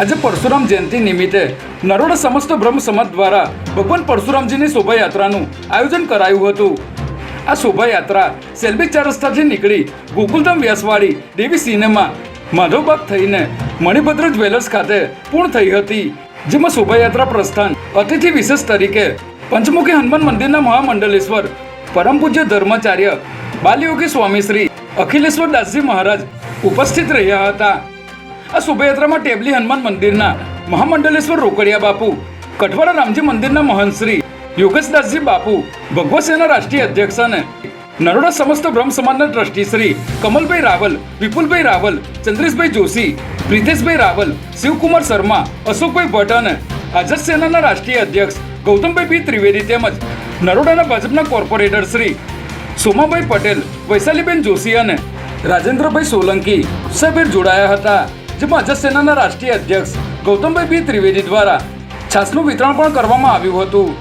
આજે પરશુરામ જયંતિ નિમિત્તે નરોડા સમસ્ત બ્રહ્મ સમાજ દ્વારા ભગવાન પરશુરામજીની શોભાયાત્રાનું આયોજન કરાયું હતું. આ શોભાયાત્રા સેલ્બી ચાર રસ્તાથી નીકળી ગોકુલધામ વ્યાસવાડી દેવી સિનેમા, માધવબાગ થઈને મણિભદ્ર જ્વેલર્સ ખાતે પૂર્ણ થઈ હતી. જેમાં શોભાયાત્રા પ્રસ્થાન અતિથિ વિશેષ તરીકે પંચમુખી હનુમાન મંદિરના મહામંડલેશ્વર, પરમ પૂજ્ય ધર્માચાર્ય બાલયોગી સ્વામી શ્રી અખિલેશ્વર દાસજી મહારાજ ઉપસ્થિત રહ્યા હતા. આ શોભાયાત્રામાં ટેબલી હનુમાન મંદિરના મહામંડલેશ્વર રોકડિયા બાપુ, કઠવાડા રામજી મંદિરના મહંતશ્રી, યોગેશદાસજી બાપુ, ભગવત સેના રાષ્ટ્રીય અધ્યક્ષ અને નરોડા સમસ્ત બ્રહ્મ સમાજના ટ્રસ્ટી શ્રી કમલભાઈ રાવલ, વિપુલભાઈ રાવલ, ચંદ્રેશભાઈ જોશી, પ્રિતેશભાઈ રાવલ, શિવકુમાર શર્મા, અશોકભાઈ ભટ્ટ અને આઝાદ સેનાના રાષ્ટ્રીય અધ્યક્ષ ગૌતમભાઈ બી ત્રિવેદી તેમજ નરોડાના ભાજપના કોર્પોરેટર શ્રી સોમાભાઈ પટેલ, વૈશાલીબેન જોશી અને રાજેન્દ્રભાઈ સોલંકી સભેર જોડાયા હતા. જેમાં સેનાના રાષ્ટ્રીય અધ્યક્ષ ગૌતમભાઈ બી ત્રિવેદી દ્વારા છાસનું વિતરણ પણ કરવામાં આવ્યું હતું.